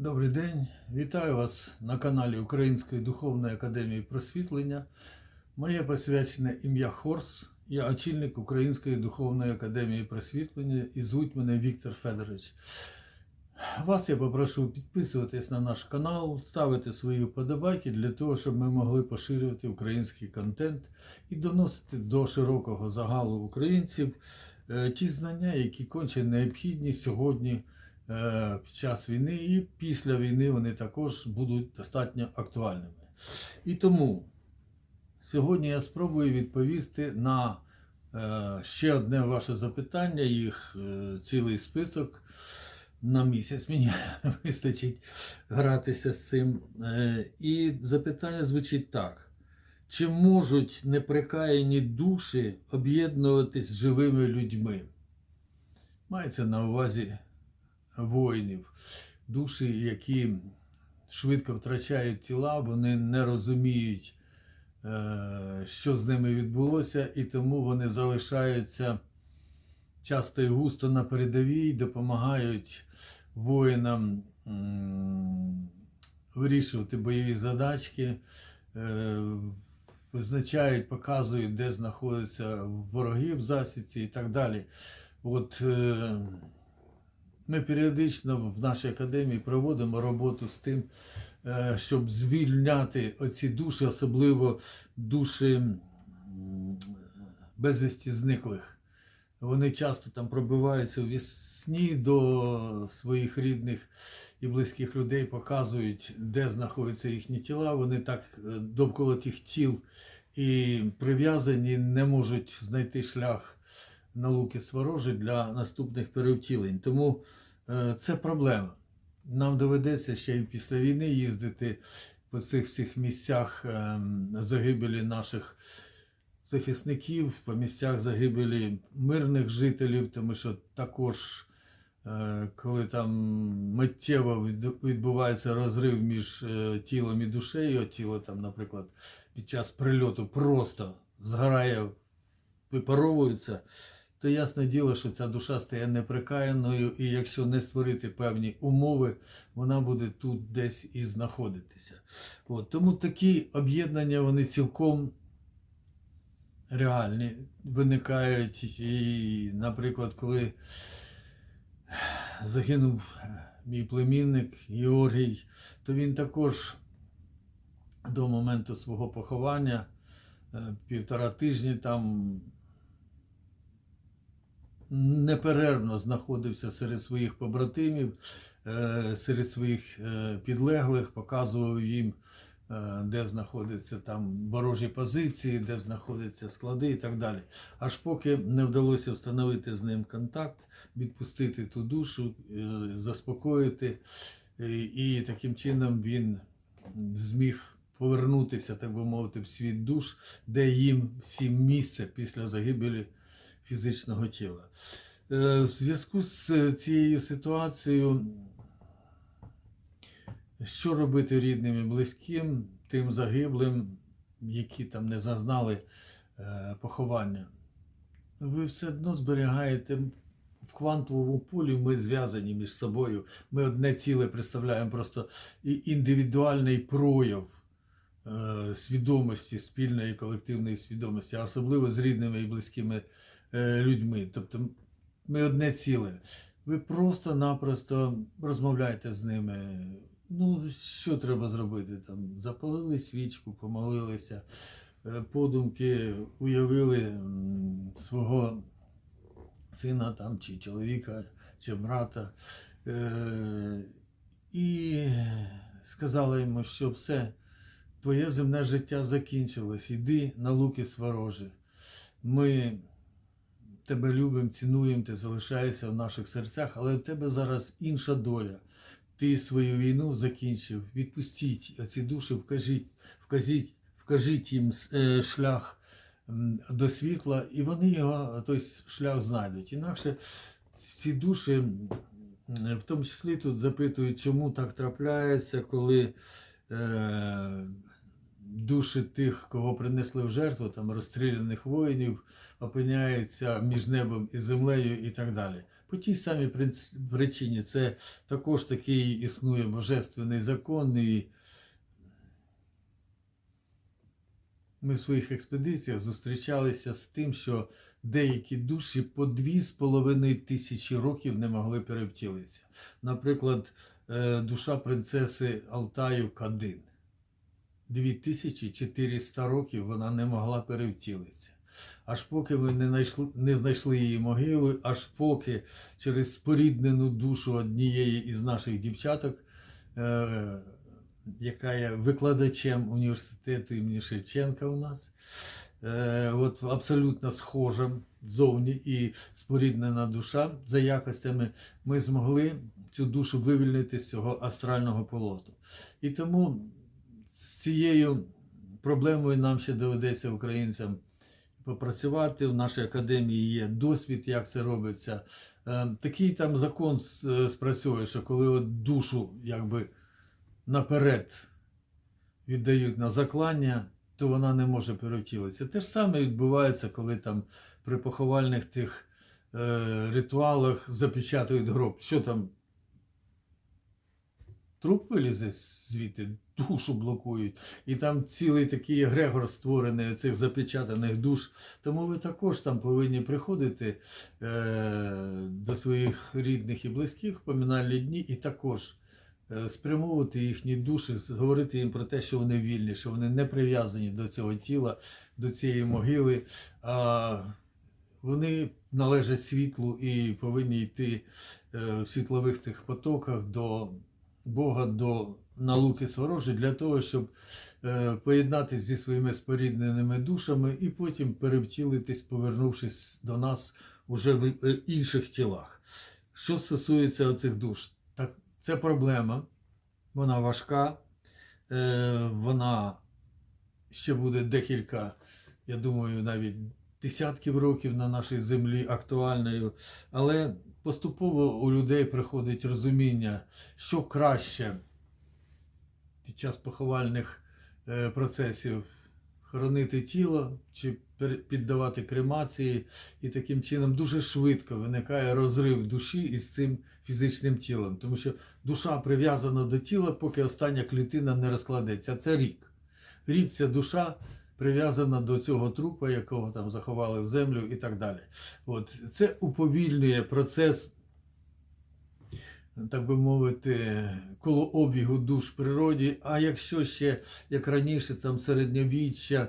Добрий день, вітаю вас на каналі Української духовної академії просвітлення. Моє посвячене ім'я Хорс. Я очільник Української духовної академії просвітлення і звуть мене Віктор Федорович. Вас я попрошу підписуватись на наш канал, ставити свої вподобайки для того, щоб ми могли поширювати український контент і доносити до широкого загалу українців е, ті знання, які конче необхідні сьогодні під час війни і після війни вони також будуть достатньо актуальними. І тому сьогодні я спробую відповісти на е, ще одне ваше запитання, їх е, цілий список. На місяць мені вистачить гратися з цим. Е, І запитання звучить так: чи можуть неприкаяні душі об'єднуватись з живими людьми? Мається на увазі воїнів, душі, які швидко втрачають тіла, вони не розуміють, е, що з ними відбулося, і тому вони залишаються часто і густо на передовій, допомагають воїнам вирішувати бойові задачки, е, визначають, показують, де знаходяться вороги в засідці і так далі. От е, ми періодично в нашій академії проводимо роботу з тим, е, щоб звільняти оці душі, особливо душі безвісті зниклих. Вони часто там пробиваються в сні до своїх рідних і близьких людей, показують, де знаходяться їхні тіла. Вони так е, довкола тих тіл і прив'язані, не можуть знайти шлях на луки сворожі для наступних перевтілень. Тому це проблема. Нам доведеться ще й після війни їздити по цих всіх місцях ем, загибелі наших захисників, по місцях загибелі мирних жителів, тому що також, е, коли там миттєво відбувається розрив між е, тілом і душею, тіло там, наприклад, під час прильоту просто згорає, випаровується, то ясне діло, що ця душа стає неприкаяною, і якщо не створити певні умови, вона буде тут десь і знаходитися. От, тому такі об'єднання вони цілком реальні виникають. І, наприклад, коли загинув мій племінник Георгій, то він також до моменту свого поховання е, півтора тижні там неперервно знаходився серед своїх побратимів, е, серед своїх е, підлеглих, показував їм, е, де знаходяться там ворожі позиції, де знаходяться склади і так далі. Аж поки не вдалося встановити з ним контакт, відпустити ту душу, заспокоїти, і таким чином він зміг повернутися, так би мовити, в світ душ, де їм всім місце після загибелі фізичного тіла. Е, В зв'язку з цією ситуацією, що робити рідним і близьким, тим загиблим, які там не зазнали е, поховання? Ви все одно зберігаєте в квантовому полі, ми зв'язані між собою. Ми одне ціле представляємо просто індивідуальний прояв е, свідомості, спільної колективної свідомості, а особливо з рідними і близькими е, людьми. Тобто ми одне ціле. Ви просто-напросто розмовляєте з ними. Ну, що треба зробити? Там, запалили свічку, помолилися, е, подумки уявили свого сина там, чи чоловіка, чи брата. Е, і сказали йому, що все, твоє земне життя закінчилось, іди на луки сворожі. Ми тебе любимо, цінуємо, ти залишаєшся в наших серцях, але в тебе зараз інша доля. Ти свою війну закінчив. Відпустіть ці душі, вкажіть, вказіть, вкажіть їм е, шлях до світла, і вони його той шлях знайдуть. Інакше ці душі, в тому числі тут запитують, чому так трапляється, коли е, душі тих, кого принесли в жертву, там розстріляних воїнів, опиняються між небом і землею і так далі. По тій самій причині це також такий існує божественний закон, і ми в своїх експедиціях зустрічалися з тим, що деякі душі по дві з половиною тисячі років не могли перевтілитися. Наприклад, е, душа принцеси Алтаю Кадин. 2400 років вона не могла перевтілитися. Аж поки ми не знайшли, не знайшли її могили, аж поки через споріднену душу однієї із наших дівчаток, е, яка є викладачем університету імені Шевченка у нас, е, от абсолютно схожа зовні і споріднена душа за якостями, ми змогли цю душу вивільнити з цього астрального полоту. І тому з цією проблемою нам ще доведеться українцям попрацювати. В нашій академії є досвід, як це робиться. Е, Такий там закон е, спрацьовує, що коли от душу якби наперед віддають на заклання, то вона не може перевтілитися. Те ж саме відбувається, коли там при поховальних тих е, ритуалах запечатують гроб. Що там? Труп вилізе звідти, душу блокують. І там цілий такий егрегор створений цих запечатаних душ. Тому ви також там повинні приходити е, до своїх рідних і близьких в поминальні дні і також е, спрямовувати їхні душі, говорити їм про те, що вони вільні, що вони не прив'язані до цього тіла, до цієї могили. А вони належать світлу і повинні йти е, в світлових цих потоках до Бога, до науки сворожі для того, щоб е, поєднатися зі своїми спорідненими душами і потім перевтілитись, повернувшись до нас уже в е, інших тілах. Що стосується оцих душ, так це проблема, вона важка, е, вона ще буде декілька, я думаю, навіть десятків років на нашій землі актуальною, але поступово у людей приходить розуміння, що краще під час поховальних е, процесів хоронити тіло чи піддавати кремації, і таким чином дуже швидко виникає розрив душі із цим фізичним тілом, тому що душа прив'язана до тіла, поки остання клітина не розкладеться. Це рік. Рік ця душа прив'язана до цього трупа, якого там заховали в землю і так далі. От. Це уповільнює процес, так би мовити, колообігу душ в природі. А якщо ще, як раніше, там середньовіччя,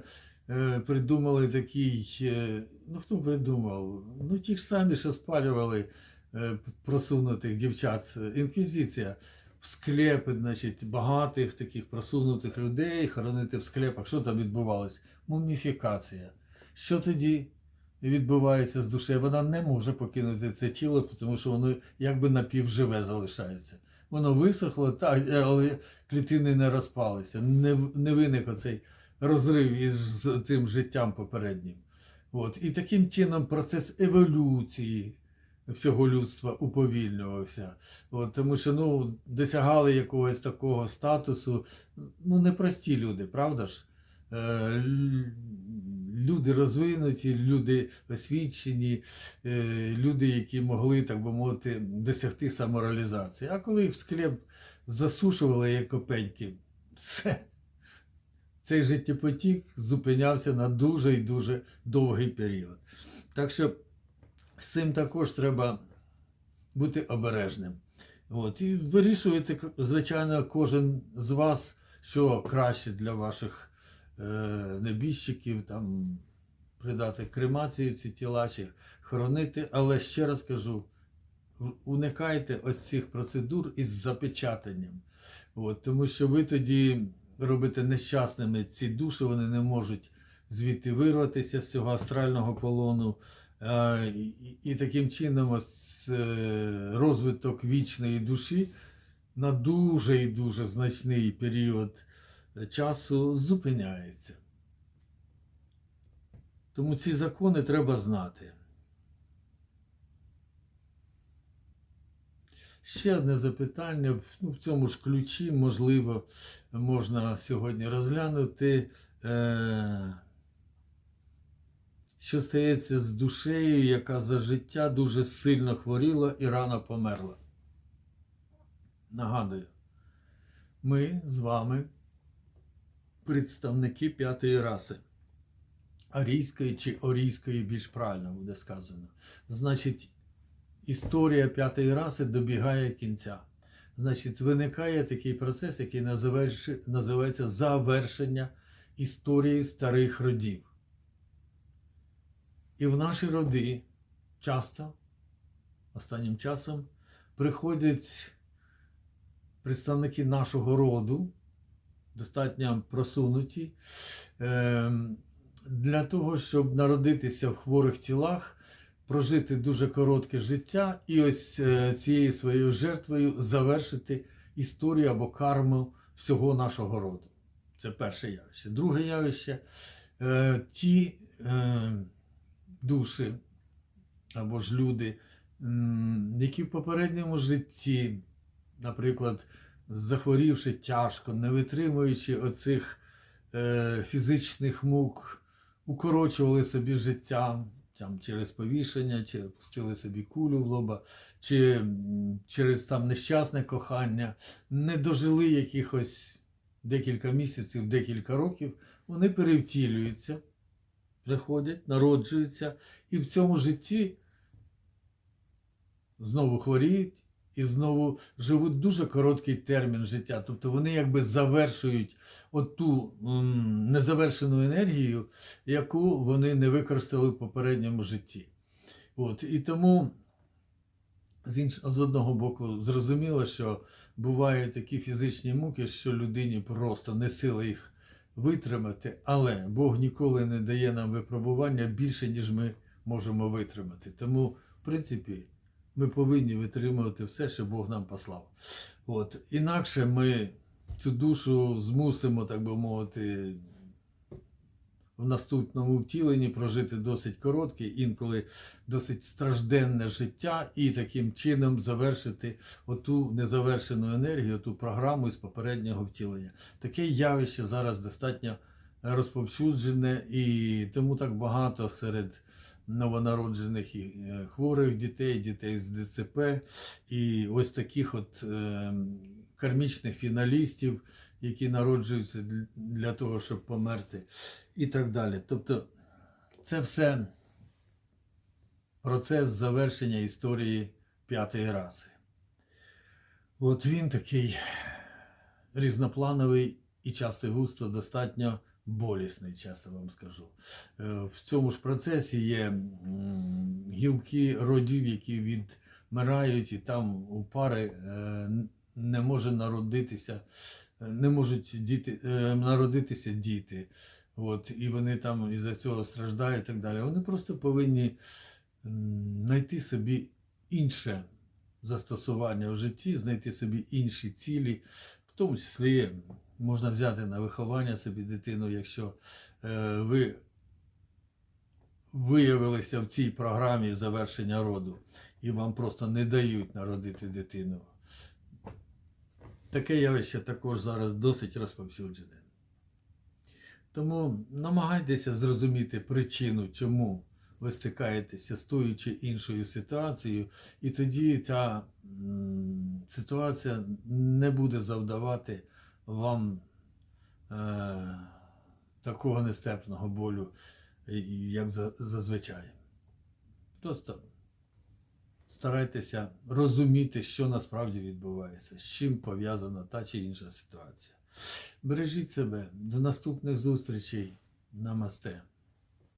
е, придумали такий, е, ну хто придумав? Ну ті ж самі, що спалювали е, просунутих дівчат, інквізиція. В склепи, значить, багатих таких просунутих людей, хоронити в склепах. Що там відбувалось? Муміфікація. Що тоді відбувається з душею? Вона не може покинути це тіло, тому що воно якби напівживе залишається. Воно висохло, але клітини не розпалися. Не, виник оцей розрив із цим життям попереднім. От. І таким чином процес еволюції всього людства уповільнювався. От, тому що ну, досягали якогось такого статусу. Ну, непрості люди, правда ж? Е, Люди розвинуті, люди освічені, е, люди, які могли, так би мовити, досягти самореалізації. А коли їх в склеп засушували як копеньки, це, цей життєпотік зупинявся на дуже і дуже довгий період. Так що з цим також треба бути обережним. От, і вирішуєте, звичайно, кожен з вас, що краще для ваших е, небіжчиків, там, придати кремацію ці тіла чи хоронити. Але ще раз кажу, уникайте ось цих процедур із запечатанням. От, тому що ви тоді робите нещасними ці душі, вони не можуть звідти вирватися з цього астрального полону. І, таким чином ось, е, розвиток вічної душі на дуже і дуже значний період часу зупиняється. Тому ці закони треба знати. Ще одне запитання. Ну, в цьому ж ключі, можливо, можна сьогодні розглянути. Е- що стається з душею, яка за життя дуже сильно хворіла і рано померла. Нагадую, ми з вами представники п'ятої раси. Арійської чи орійської більш правильно буде сказано. Значить, історія п'ятої раси добігає кінця. Значить, виникає такий процес, який називається, завершення історії старих родів. І в наші роди часто, останнім часом, приходять представники нашого роду, достатньо просунуті, ем, для того, щоб народитися в хворих тілах, прожити дуже коротке життя і ось е, цією своєю жертвою завершити історію або карму всього нашого роду. Це перше явище. Друге явище е, ті е, душі або ж люди, які в попередньому житті, наприклад, захворівши тяжко, не витримуючи оцих е, фізичних мук, укорочували собі життя там, через повішення, чи пустили собі кулю в лоба, чи через там нещасне кохання, не дожили якихось декілька місяців, декілька років, вони перевтілюються, приходять, народжуються, і в цьому житті знову хворіють і знову живуть дуже короткий термін життя. Тобто вони якби завершують оту незавершену енергію, яку вони не використали в попередньому житті. От, і тому з, інш... з одного боку зрозуміло, що бувають такі фізичні муки, що людині просто не сила їх витримати, але Бог ніколи не дає нам випробування більше, ніж ми можемо витримати. Тому, в принципі, ми повинні витримувати все, що Бог нам послав. От. Інакше ми цю душу змусимо, так би мовити, в наступному втіленні прожити досить коротке, інколи досить стражденне життя, і таким чином завершити оту незавершену енергію, ту програму із попереднього втілення. Таке явище зараз достатньо розповсюджене, і тому так багато серед новонароджених і е, хворих дітей, дітей з ДЦП, і ось таких от е, кармічних фіналістів, які народжуються для того, щоб померти, і так далі. Тобто це все процес завершення історії п'ятої раси. От він такий різноплановий і часто густо достатньо болісний, часто вам скажу. Е, В цьому ж процесі є гілки родів, які відмирають, і там у пари е, не може народитися, не можуть діти, е, народитися діти. От, і вони там із-за цього страждають і так далі. Вони просто повинні знайти собі інше застосування в житті, знайти собі інші цілі, в тому числі можна взяти на виховання собі дитину, якщо е, ви виявилися в цій програмі завершення роду, і вам просто не дають народити дитину. Таке явище також зараз досить розповсюджене. Тому намагайтеся зрозуміти причину, чому ви стикаєтеся з тою чи іншою ситуацією, і тоді ця ситуація не буде завдавати вам е, такого нестерпного болю, як за- зазвичай. Просто старайтеся розуміти, що насправді відбувається, з чим пов'язана та чи інша ситуація. Бережіть себе. До наступних зустрічей. Намасте.